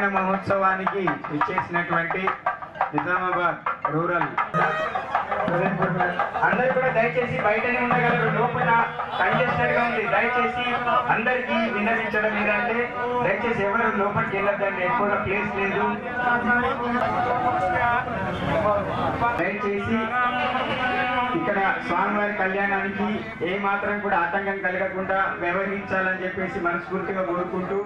కళ్యాణ మహోత్సవానికి ఇచ్చేసినటువంటి నిజామాబాద్ రూరల్. అందరు కూడా దయచేసి బయటనే ఉండగలరు. లోపల కంజెస్టెడ్గా ఉంది. దయచేసి అందరికీ విన్నవించడం ఏంటంటే దయచేసి ఎవరు లోపలికి వెళ్ళొద్దండి. ఎక్కువ ప్లేస్ లేదు. దయచేసి ఇక్కడ స్వామివారి కళ్యాణానికి ఏ మాత్రం కూడా ఆటంకం కలగకుండా వ్యవహరించాలని చెప్పేసి మనస్ఫూర్తిగా కోరుకుంటూ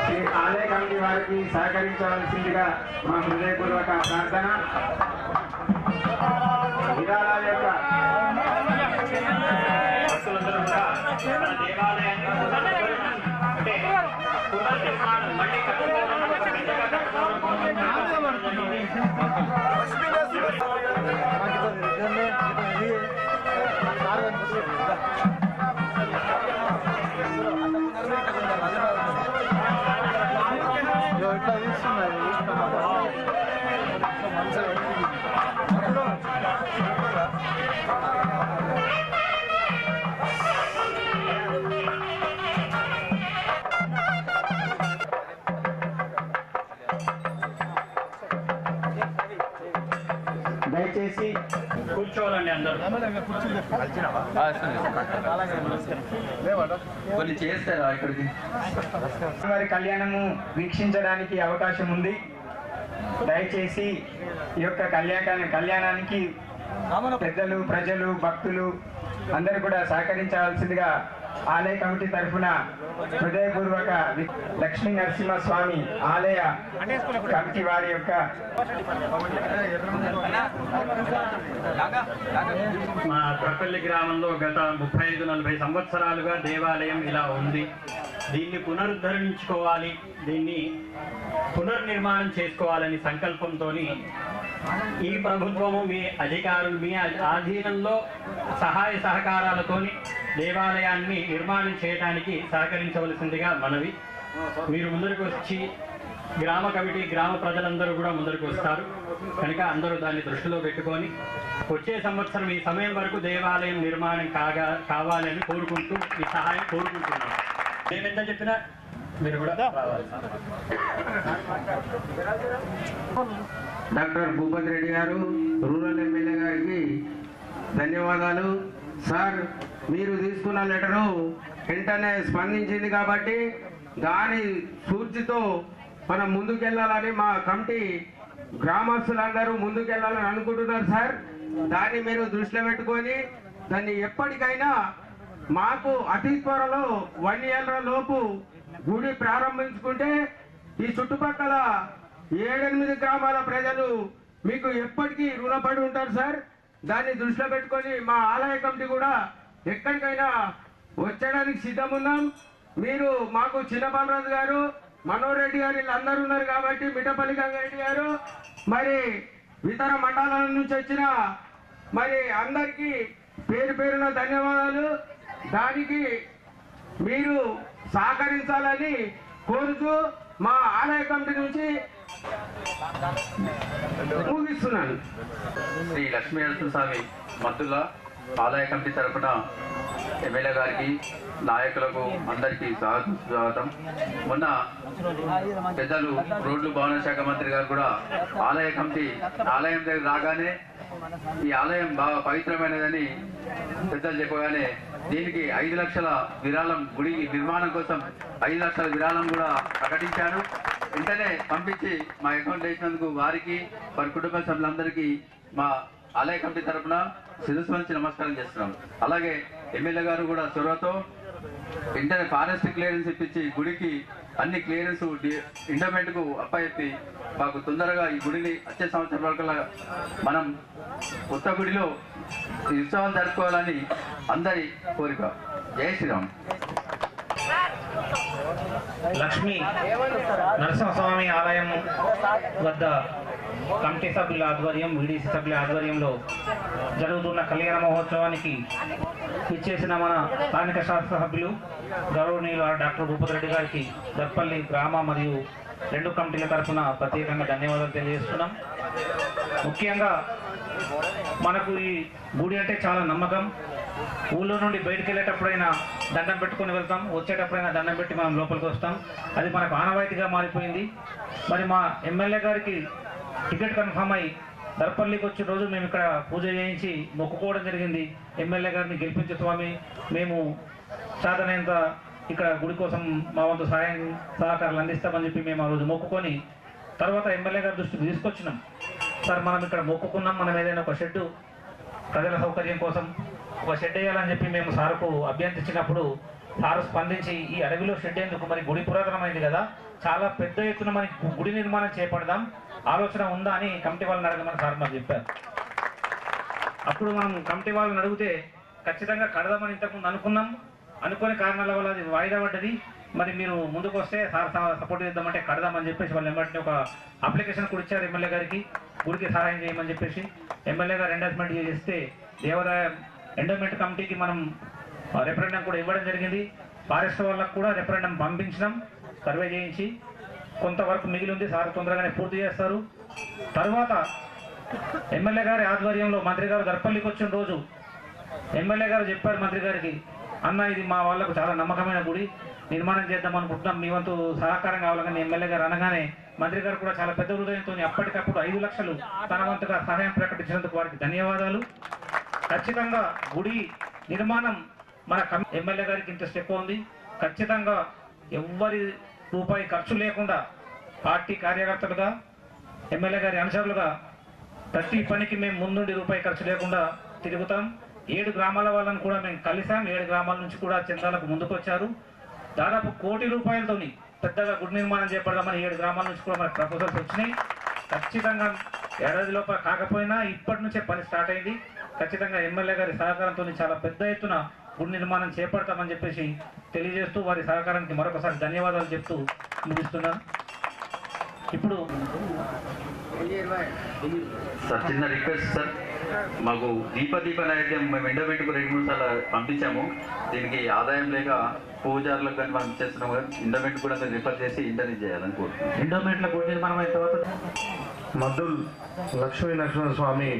శ్రీ ఆలయ కమిటీ వారికి సహకరించవలసిందిగా మా హృదయపూర్వక ప్రార్థన. విధానాల యొక్క దేవాలయాన్ని అంటే పునర్నిర్మాణం మళ్ళీ దయచేసి కూర్చోవాలండి అందరూ. కొన్ని చేస్తారా ఇక్కడికి? వారి కళ్యాణము వీక్షించడానికి అవకాశం ఉంది. దయచేసి ఈ యొక్క కళ్యాణ కళ్యాణానికి పెద్దలు ప్రజలు భక్తులు అందరూ కూడా సహకరించవలసిందిగా ఆలయ కమిటీ తరఫున హృదయపూర్వక లక్ష్మీ నరసింహ స్వామి ఆలయ కమిటీ వారి యొక్క మా ప్రపల్లి గ్రామంలో గత ముప్పై ఐదు నలభై సంవత్సరాలుగా దేవాలయం ఇలా ఉంది. దీన్ని పునరుద్ధరించుకోవాలి దీన్ని పునర్నిర్మాణం చేసుకోవాలని సంకల్పంతో ఈ ప్రభుత్వము మీ అధికారులు మీ ఆధీనంలో సహాయ సహకారాలతోని దేవాలయాన్ని నిర్మాణం చేయడానికి సహకరించవలసిందిగా మనవి. మీరు ముందరికి వచ్చి గ్రామ కమిటీ గ్రామ ప్రజలందరూ కూడా ముందరికి వస్తారు. కనుక అందరూ దాన్ని దృష్టిలో పెట్టుకొని వచ్చే సంవత్సరం ఈ సమయం వరకు దేవాలయం నిర్మాణం కాగా కావాలని కోరుకుంటూ ఈ సహాయం కోరుకుంటున్నాం. మేము ఎంత చెప్పినా మీరు కూడా రావాలి డాక్టర్ భూపతి రెడ్డి గారు రూరల్ ఎమ్మెల్యే గారికి ధన్యవాదాలు. సార్ మీరు తీసుకున్న లెటరు వెంటనే స్పందించింది కాబట్టి దాని సూచితో మనం ముందుకెళ్ళాలని మా కమిటీ గ్రామస్తులందరూ ముందుకెళ్ళాలని అనుకుంటున్నారు సార్. దాన్ని మీరు దృష్టిలో పెట్టుకొని దాన్ని ఎప్పటికైనా మాకు అతి త్వరలో వన్ ఇయర్ల లోపు గుడి ప్రారంభించుకుంటే ఈ చుట్టుపక్కల ఏడెనిమిది గ్రామాల ప్రజలు మీకు ఎప్పటికీ రుణపడి ఉంటారు సార్. దాన్ని దృష్టిలో పెట్టుకొని మా ఆలయ కమిటీ కూడా ఎక్కడికైనా వచ్చడానికి సిద్ధమున్నాం మీరు మాకు చిన్న బాలరాజు గారు మనోహర్ రెడ్డి గారు వీళ్ళందరూ ఉన్నారు కాబట్టి మిఠపల్లి గంగారెడ్డి గారు మరి ఇతర మండలాల నుంచి వచ్చిన మరి అందరికీ పేరు పేరున ధన్యవాదాలు. దానికి మీరు సహకరించాలని కోరుతూ మా ఆలయ కమిటీ నుంచి ముగిస్తున్నాను శ్రీ లక్ష్మీ నరసింహస్వామి మద్దుల ఆలయ కమిటీ తరపున ఎమ్మెల్యే గారికి నాయకులకు అందరికీ స్వాగతం స్వాగతం. మొన్న పెద్దలు రోడ్లు భవన శాఖ మంత్రి గారు కూడా ఆలయ కమిటీ ఆలయం దగ్గర రాగానే ఈ ఆలయం బాగా పవిత్రమైనదని పెద్దలు చెప్పగానే దీనికి ఐదు లక్షల విరాళం గుడి నిర్మాణం కోసం ఐదు లక్షల విరాళం కూడా ప్రకటించారు. వెంటనే పంపించి మా అకౌంట్ వేసినందుకు వారికి వారి కుటుంబ సభ్యులందరికీ మా ఆలయ కమిటీ తరపున శిరస్సు నమస్కారం చేస్తున్నాం. అలాగే ఎమ్మెల్యే గారు కూడా చొరవతో వెంటనే ఫారెస్ట్ క్లియరెన్స్ ఇప్పించి గుడికి అన్ని క్లియరెన్స్ ఇండోమెంట్కు అప్పచెప్పి మాకు తొందరగా ఈ గుడిని వచ్చే సంవత్సరం వరకు మనం కొత్త గుడిలో ఈ ఉత్సవాలు జరుపుకోవాలని అందరి కోరిక. జై శ్రీరామ్. లక్ష్మీ నరసింహస్వామి ఆలయం వద్ద కమిటీ సభ్యుల ఆధ్వర్యం విడిసి సభ్యుల ఆధ్వర్యంలో జరుగుతున్న కళ్యాణ మహోత్సవానికి ఇచ్చేసిన మన స్థానిక శాస్త్ర సభ్యులు గౌరవనీయులు డాక్టర్ భూపతి రెడ్డి గారికి దర్పల్లి గ్రామ మరియు రెండు కమిటీల తరఫున ప్రత్యేకంగా ధన్యవాదాలు తెలియజేస్తున్నాం. ముఖ్యంగా మనకు ఈ గుడి అంటే చాలా నమ్మకం. ఊళ్ళో నుండి బయటికి వెళ్ళేటప్పుడైనా దండం పెట్టుకొని వెళ్తాం. వచ్చేటప్పుడైనా దండం పెట్టి మనం లోపలికి వస్తాం. అది మనకు ఆనవాయితీగా మారిపోయింది. మరి మా ఎమ్మెల్యే గారికి టికెట్ కన్ఫర్మ్ అయ్యి దర్పల్లికి వచ్చిన రోజు మేము ఇక్కడ పూజ చేయించి మొక్కుకోవడం జరిగింది. ఎమ్మెల్యే గారిని గెలిపించే స్వామి మేము సాధనంత ఇక్కడ గుడి కోసం మా వంతు సహాయం సహకారాలు అందిస్తామని చెప్పి మేము ఆ రోజు మొక్కుకొని తర్వాత ఎమ్మెల్యే గారి దృష్టికి తీసుకొచ్చినాం. సార్ మనం ఇక్కడ మొక్కుకున్నాం. మనం ఏదైనా ఒక షెడ్డు ప్రజల సౌకర్యం కోసం ఒక షెడ్ వేయాలని చెప్పి మేము సార్కు అభ్యర్థించినప్పుడు సారు స్పందించి ఈ అడవిలో షెడ్ ఎందుకు? మరి గుడి పురాతనమైంది కదా చాలా పెద్ద ఎత్తున మరి గుడి నిర్మాణం చేపడదాం ఆలోచన ఉందా అని కమిటీ వాళ్ళని అడగమని సార్ మాకు చెప్పారు. అప్పుడు మనం కమిటీ వాళ్ళని అడిగితే ఖచ్చితంగా కడదామని ఇంతకుముందు అనుకున్నాం. అనుకోని కారణాల వల్ల అది వాయిదా పడ్డది. మరి మీరు ముందుకు వస్తే సార్ సపోర్ట్ చేద్దామంటే కడదామని చెప్పేసి వాళ్ళు వెంబడిని ఒక అప్లికేషన్ కూడా ఇచ్చారు ఎమ్మెల్యే గారికి. గుడికి సహాయం చేయమని చెప్పేసి. ఎమ్మెల్యే గారు ఎండార్స్మెంట్ చేస్తే దేవాదాయ ఎండోమెంట్ కమిటీకి మనం రెఫరెండం కూడా ఇవ్వడం జరిగింది. ఫారెస్ట్ వాళ్ళకు కూడా రెఫరెండం పంపించినాం సర్వే చేయించి. కొంతవరకు మిగిలి ఉంది సార్ తొందరగానే పూర్తి చేస్తారు. తర్వాత ఎమ్మెల్యే గారి ఆధ్వర్యంలో మంత్రి గారు దర్పల్లికి వచ్చిన రోజు ఎమ్మెల్యే గారు చెప్పారు మంత్రి గారికి అన్న ఇది మా వాళ్ళకు చాలా నమ్మకమైన గుడి. నిర్మాణం చేద్దాం అనుకుంటున్నాం. మీ వంతు సహకారం కావాలని ఎమ్మెల్యే గారు అనగానే మంత్రి గారు కూడా చాలా పెద్ద హృదయంతో అప్పటికప్పుడు ఐదు లక్షలు తన వంతుగా సహాయం ప్రకటించినందుకు వారికి ధన్యవాదాలు. ఖచ్చితంగా గుడి నిర్మాణం మన ఎమ్మెల్యే గారికి ఇంట్రెస్ట్ ఎక్కువ ఉంది. ఖచ్చితంగా ఎవ్వరి రూపాయి ఖర్చు లేకుండా పార్టీ కార్యకర్తలుగా ఎమ్మెల్యే గారి అనుచరులుగా ప్రతి పనికి మేము ముందుండి రూపాయి ఖర్చు లేకుండా తిరుగుతాం. ఏడు గ్రామాల వాళ్ళని కూడా మేము కలిసాం ఏడు గ్రామాల నుంచి కూడా చందాలకు ముందుకు వచ్చారు దాదాపు కోటి రూపాయలతోని పెద్దగా గుడి నిర్మాణం చేపడదామని ఏడు గ్రామాల నుంచి కూడా మనకు ప్రపోజల్స్ వచ్చినాయి. ఖచ్చితంగా ఏడాది లోపల కాకపోయినా ఇప్పటి నుంచే పని స్టార్ట్ అయింది. ఖచ్చితంగా ఎమ్మెల్యే గారి సహకారంతో చాలా పెద్ద ఎత్తున గుడి నిర్మాణం చేపడతామని చెప్పేసి తెలియజేస్తూ వారి సహకారానికి మరొకసారి ధన్యవాదాలు చెప్తూ ముగిస్తున్నాను. ఇప్పుడు సార్ చిన్న రిక్వెస్ట్ సార్. మాకు దీప దీప నైవేద్యం మేము ఎండోమెంట్కు రెండు మూడు సార్లు పంపించాము. దీనికి ఆదాయం లేక పూజారులకు కానీ మనం ఇచ్చేస్తున్నాం కదా ఎండోమెంట్ కూడా రిఫర్ చేసి ఇంటర్నెట్ చేయాలని కోరుతున్నాం ఎండోమెంట్ల గుడి నిర్మాణం అయిన తర్వాత మద్దుల్ లక్ష్మీ నరసింహస్వామి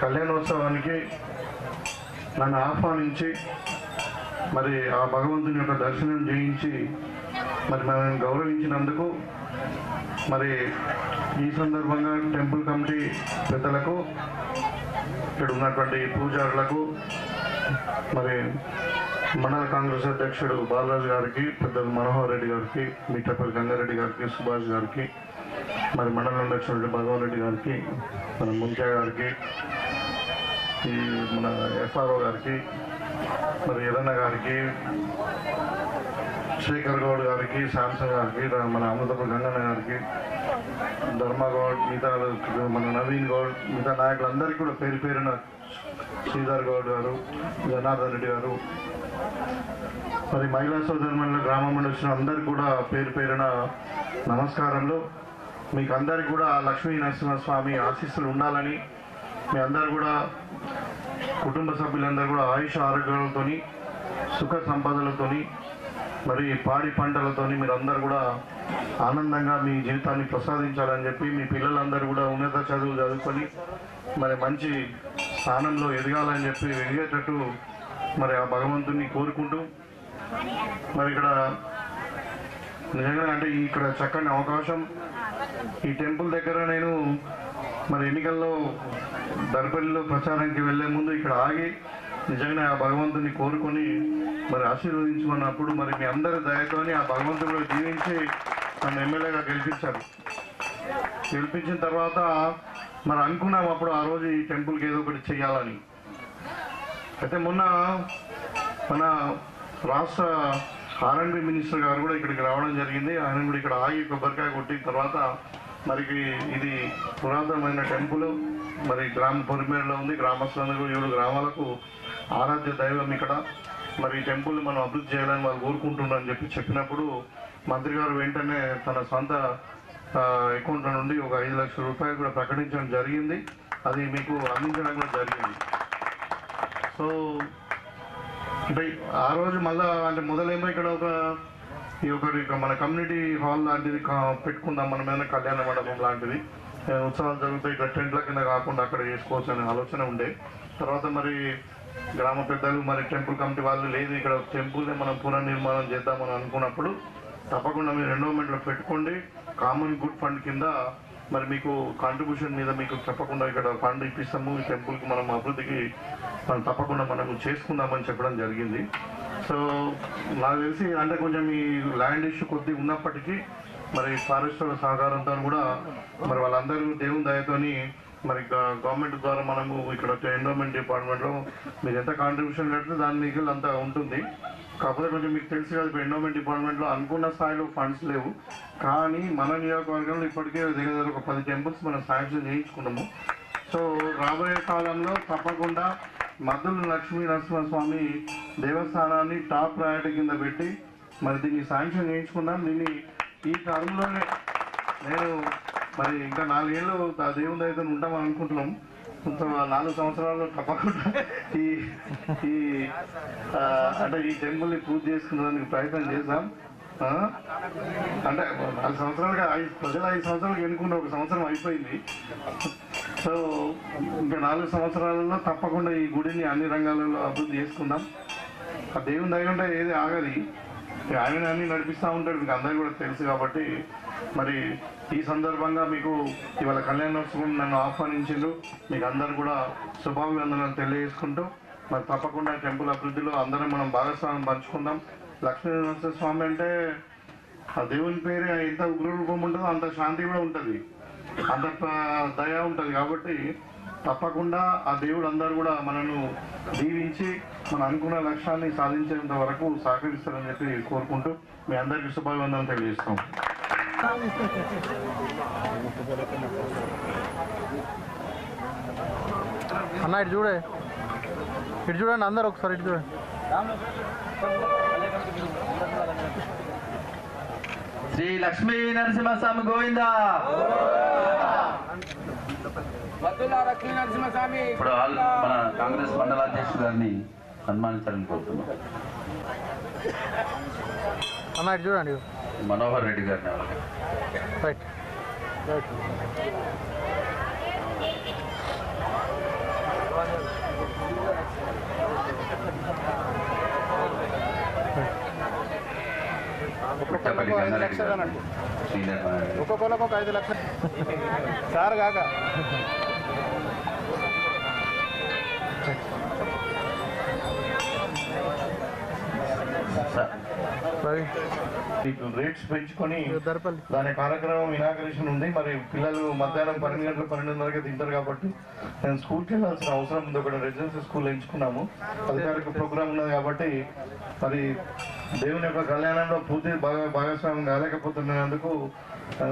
కళ్యాణోత్సవానికి నన్ను ఆహ్వానించి మరి ఆ భగవంతుని యొక్క దర్శనం చేయించి మరి మనం గౌరవించినందుకు మరి ఈ సందర్భంగా టెంపుల్ కమిటీ పెద్దలకు ఇక్కడ ఉన్నటువంటి పూజారులకు మరి మండల కాంగ్రెస్ అధ్యక్షుడు బాలరాజు గారికి పెద్దలు మనోహర్ రెడ్డి గారికి మిట్టపల్లి గంగారెడ్డి గారికి సుభాష్ గారికి మరి మండల అధ్యక్షుడు భగవాన్ రెడ్డి గారికి మన ముంచా గారికి ఈ మన ఎఫ్ఆర్ఓ గారికి మరి ఎర్రన్న గారికి శేఖర్ గౌడ్ గారికి శాంసంగ్ గారికి మన అమృతపూర్ గంగన్న గారికి ధర్మ గౌడ్ మిగతా మన నవీన్ గౌడ్ మిగతా నాయకులందరికీ కూడా పేరు పేరున శ్రీధర్ గౌడ్ గారు జనార్దన్ రెడ్డి గారు మరి మహిళా సోదరుల గ్రామం నుండి వచ్చిన అందరికీ కూడా పేరు పేరున నమస్కారంలో మీకు అందరికీ కూడా లక్ష్మీ నరసింహస్వామి ఆశీస్సులు ఉండాలని మీ అందరు కూడా కుటుంబ సభ్యులందరూ కూడా ఆయుష ఆరోగ్యాలతోని సుఖ సంపదలతోని మరి పాడి పంటలతోని మీరు అందరు కూడా ఆనందంగా మీ జీవితాన్ని ప్రసాదించాలని చెప్పి మీ పిల్లలందరూ కూడా ఉన్నత చదువులు చదువుకొని మరి మంచి స్థానంలో ఎదగాలని చెప్పి ఎదిగేటట్టు మరి ఆ భగవంతుని కోరుకుంటూ మరి ఇక్కడ నిజంగా అంటే ఇక్కడ చక్కని అవకాశం. ఈ టెంపుల్ దగ్గర నేను మరి ఎన్నికల్లో దర్పల్లిలో ప్రచారానికి వెళ్ళే ముందు ఇక్కడ ఆగి నిజంగా ఆ భగవంతుని కోరుకొని మరి ఆశీర్వదించుకున్నప్పుడు మరి మీ అందరి దయతోని ఆ భగవంతుడు జీవించి దీవించి నన్ను ఎమ్మెల్యేగా గెలిపించారు గెలిపించిన తర్వాత మరి అనుకున్నాం అప్పుడు ఆ రోజు ఈ టెంపుల్కి ఏదో ఒకటి చేయాలని. అయితే మొన్న మన రాష్ట్ర ఆర్ఎండ్బి మినిస్టర్ గారు కూడా ఇక్కడికి రావడం జరిగింది. ఆయన కూడా ఇక్కడ ఆగి కొబ్బరికాయ కొట్టిన తర్వాత మరి ఇది పురాతనమైన టెంపుల్. మరి గ్రామ పొరిమేడలో ఉంది. గ్రామస్తులందరూ ఏడు గ్రామాలకు ఆరాధ్య దైవం ఇక్కడ. మరి ఈ టెంపుల్ మనం అభివృద్ధి చేయాలని వాళ్ళు కోరుకుంటున్నారని చెప్పి చెప్పినప్పుడు మంత్రి గారు వెంటనే తన సొంత అకౌంట్ నుండి ఒక ఐదు లక్షల రూపాయలు కూడా ప్రకటించడం జరిగింది. అది మీకు అందించడం కూడా జరిగింది. సో అంటే ఆ రోజు మళ్ళా అంటే మొదలేమో ఇక్కడ ఒక ఈ ఒకటి మన కమ్యూనిటీ హాల్ లాంటిది కా- పెట్టుకుందాం మన మీద కళ్యాణ మండపం లాంటిది. ఉత్సవాలు జరుగుతాయి. ఇక్కడ టెంట్ల కింద కాకుండా అక్కడ చేసుకోవచ్చు అనే ఆలోచన ఉండే. తర్వాత మరి గ్రామ పెద్దలు మరి టెంపుల్ కమిటీ వాళ్ళు లేదు. ఇక్కడ టెంపుల్ని మనం పునర్నిర్మాణం చేద్దామని అనుకున్నప్పుడు తప్పకుండా మీరు ఎండోమెంట్లో పెట్టుకోండి. కామన్ గుడ్ ఫండ్ కింద మరి మీకు కాంట్రిబ్యూషన్ మీద మీకు తప్పకుండా ఇక్కడ ఫండ్ ఇప్పిస్తాము. ఈ టెంపుల్కి మనం అభివృద్ధికి మనం తప్పకుండా మనం చేసుకుందామని చెప్పడం జరిగింది. సో నాకు తెలిసి అంటే కొంచెం ఈ ల్యాండ్ ఇష్యూ కొద్ది ఉన్నప్పటికీ మరి ఫారెస్ట్ సహకారంతో కూడా మరి వాళ్ళందరూ దేవుని దయతోని మరి గవర్నమెంట్ ద్వారా మనము ఇక్కడ ఎండోమెంట్ డిపార్ట్మెంట్లో మీరు ఎంత కాంట్రిబ్యూషన్ పెడితే దాని మీకు అంత ఉంటుంది. కాకపోతే కొంచెం మీకు తెలుసు కదా ఇప్పుడు ఎండోమెంట్ డిపార్ట్మెంట్లో అనుకున్న స్థాయిలో ఫండ్స్ లేవు. కానీ మన నియోజకవర్గంలో ఇప్పటికే దగ్గర దగ్గర ఒక పది టెంపుల్స్ మనం శాంక్షన్ చేయించుకున్నాము. సో రాబోయే కాలంలో తప్పకుండా మద్దుల లక్ష్మీ నరసింహస్వామి దేవస్థానాన్ని టాప్ ప్రయారిటీ కింద పెట్టి మరి దీన్ని శాంక్షన్ చేయించుకున్నాం. దీన్ని ఈ టర్మ్లోనే నేను మరి ఇంకా నాలుగేళ్ళు ఆ దేవుని దగ్గర ఉంటామని అనుకుంటున్నాం. కొంత నాలుగు సంవత్సరాలు తప్పకుండా ఈ ఈ అంటే ఈ టెంపుల్ని పూర్తి చేసుకునేందుకు ప్రయత్నం చేద్దాం. అంటే నాలుగు సంవత్సరాలుగా ఐదు ప్రజలు ఐదు సంవత్సరాలు ఎన్నుకున్న ఒక సంవత్సరం అయిపోయింది. సో ఇంకా నాలుగు సంవత్సరాలలో తప్పకుండా ఈ గుడిని అన్ని రంగాలలో అభివృద్ధి చేసుకుందాం. ఆ దేవుని దగ్గర ఏది ఆగది. ఆయన అన్ని నడిపిస్తూ ఉంటాడు మీకు అందరికీ కూడా తెలుసు కాబట్టి. మరి ఈ సందర్భంగా మీకు ఇవాళ కళ్యాణోత్సవం నన్ను ఆహ్వానించిండ్రు. మీకు అందరు కూడా శుభాభివందనలు తెలియజేసుకుంటూ మరి తప్పకుండా టెంపుల్ అభివృద్ధిలో అందరం మనం భాగస్వామ్యం పంచుకుందాం. లక్ష్మీ నరసింహ స్వామి అంటే ఆ దేవుని పేరు ఎంత ఉగ్రరూపం ఉంటుందో అంత శాంతి కూడా ఉంటుంది. అంత దయ ఉంటుంది కాబట్టి తప్పకుండా ఆ దేవుడు అందరూ కూడా మనను దీవించి మనం అనుకున్న లక్ష్యాన్ని సాధించేంత వరకు సహకరిస్తారని చెప్పి కోరుకుంటూ మీ అందరికీ శుభాభివందనం తెలియజేస్తాం. అన్న ఇటు చూడే. ఇటు చూడండి అందరు ఒకసారి ఇటు చూడండి శ్రీ లక్ష్మీ నరసింహస్వామి గోవింద. ఇప్పుడు మన కాంగ్రెస్ మండల అధ్యక్షుడు గారిని సన్మానించాలని కోరుతున్నాం. చూడండి. మనోహర్ రెడ్డి గారిని రైట్ రైట్ శ్రీధర్ గారు. ఒక్కొక్కరికి ఒక ఐదు లక్షలు. సార్ కాక. రేట్స్ పెంచుకొని దాని కార్యక్రమం ఇనాగరేషన్ ఉంది. మరి పిల్లలు మధ్యాహ్నం పన్నెండు గంటల పన్నెండున్నరకి తింటారు కాబట్టి నేను స్కూల్కి వెళ్ళాల్సిన అవసరం ఉంది. ఒక రెసిడెన్సీ స్కూల్ ఎంచుకున్నాము. అధికారిక ప్రోగ్రామ్ ఉన్నది కాబట్టి మరి దేవుని యొక్క కళ్యాణంలో పూర్తి భాగ భాగస్వామ్యం కాలేకపోతున్నందుకు ఆ,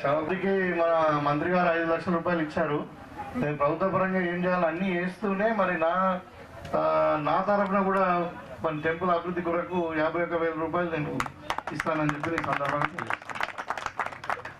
చౌదరికి మన మంత్రి గారు ఐదు లక్షల రూపాయలు ఇచ్చారు. నేను ప్రభుత్వ పరంగా ఏం చేయాలో అన్నీ చేస్తూనే మరి నా నా తరఫున కూడా మన టెంపుల్ అభివృద్ధి కొరకు యాభై ఒక్క వేల రూపాయలు నేను ఇస్తానని చెప్పి నేను సందర్భంగా